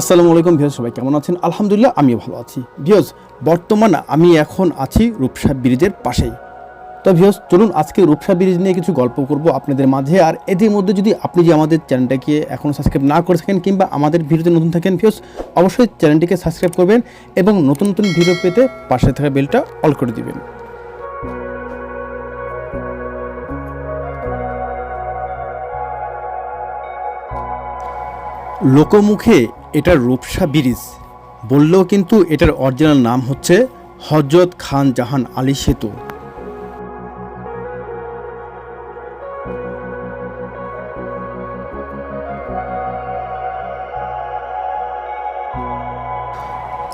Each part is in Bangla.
আসসালামু আলাইকুম ভিউজ সবাই কেমন আছেন? আলহামদুলিল্লাহ, আমিও ভালো আছি। ভিউজ বর্তমান আমি এখন আছি রূপসা ব্রিজের পাশেই। তো ভিউজ চলুন আজকে রূপসা ব্রিজ নিয়ে কিছু গল্প করব আপনাদের মাঝে। আর এদের মধ্যে যদি আপনি যে আমাদের চ্যানেলটাকে এখনও সাবস্ক্রাইব না করে থাকেন কিংবা আমাদের ভিডিওতে নতুন থাকেন ভিউজ অবশ্যই চ্যানেলটিকে সাবস্ক্রাইব করবেন এবং নতুন নতুন ভিডিও পেতে পাশে থাকা বেলটা অল করে দিবেন। লোকমুখে এটা রূপসা ব্রিজ। বললেও কিন্তু এটার অরিজিনাল নাম হচ্ছে হজরত খান জাহান আলী সেতু।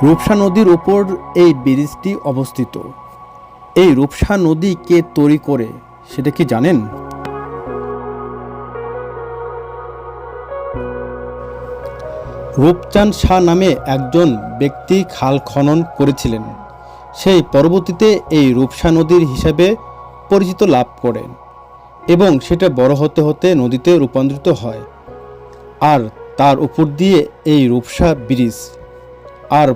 রূপসা নদীর উপর এই ব্রিজটি অবস্থিত। এই রূপসা নদী কে তৈরি করে, সেটা কি জানেন? রূপচাঁদ শাহ নামে একজন ব্যক্তি খাল খনন করেছিলেন। সেই পরবর্তীতে এই রূপসা নদীর হিসাবে পরিচিত লাভ করেন এবং সেটা বড় হতে হতে নদীতে রূপান্তরিত হয় আর তার উপর দিয়ে এই রূপসা ব্রিজ। আর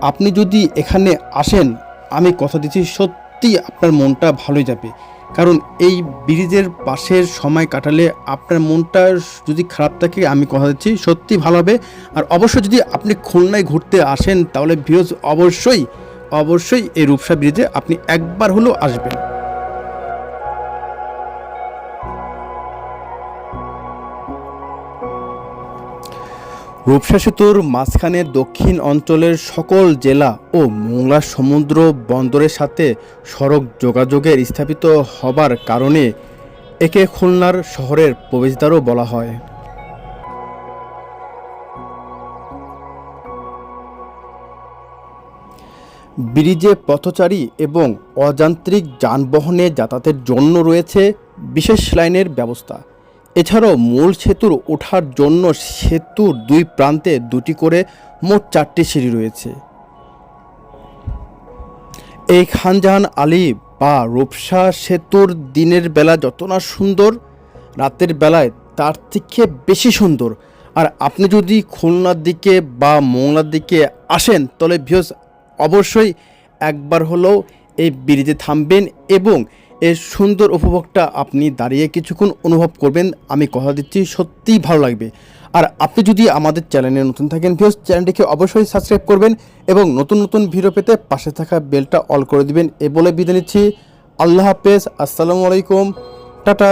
আপনি যদি এখানে আসেন, আমি কথা দিচ্ছি সত্যি আপনার মনটা ভালো যাবে। কারণ এই ব্রিজের পাশের সময় কাটালে আপনার মনটা যদি খারাপ থাকে, আমি কথা দিচ্ছি, সত্যি ভালো হবে। আর অবশ্যই যদি আপনি খুলনায় ঘুরতে আসেন, তাহলে ভিউজ অবশ্যই অবশ্যই এই রূপসা ব্রিজে আপনি একবার হলেও আসবেন। রূপসা সেতুর মাঝখানে দক্ষিণ অঞ্চলের সকল জেলা ও মোংলা সমুদ্র বন্দরের সাথে সড়ক যোগাযোগের স্থাপিত হবার কারণে একে খুলনার শহরের প্রবেশদ্বারও বলা হয়। ব্রিজে পথচারী এবং অযান্ত্রিক যানবাহনে যাতায়াতের জন্য রয়েছে বিশেষ লাইনের ব্যবস্থা। এছাড়াও মূল সেতুর ওঠার জন্য সেতুর দুই প্রান্তে দুটি করে মোট চারটি সিঁড়ি রয়েছে। এই খানজাহান আলী বা রূপসা সেতুর দিনের বেলা যত না সুন্দর, রাতের বেলায় তার থেকে বেশি সুন্দর। আর আপনি যদি খুলনার দিকে বা মোংলার দিকে আসেন, তাহলে ভিউস অবশ্যই একবার হলেও এই ব্রিজে থামবেন এবং এর সুন্দর উপভোগটা আপনি দাঁড়িয়ে কিছুক্ষণ অনুভব করবেন, আমি কথা দিচ্ছি, সত্যিই ভালো লাগবে। আর আপনি যদি আমাদের চ্যানেলে নতুন থাকেন ভিউস চ্যানেলটিকে অবশ্যই সাবস্ক্রাইব করবেন এবং নতুন নতুন ভিডিও পেতে পাশে থাকা বেলটা অল করে দিবেন। এ বলে বিদায় নিচ্ছি। আল্লাহ হাফেজ, আসসালামু আলাইকুম। টাটা।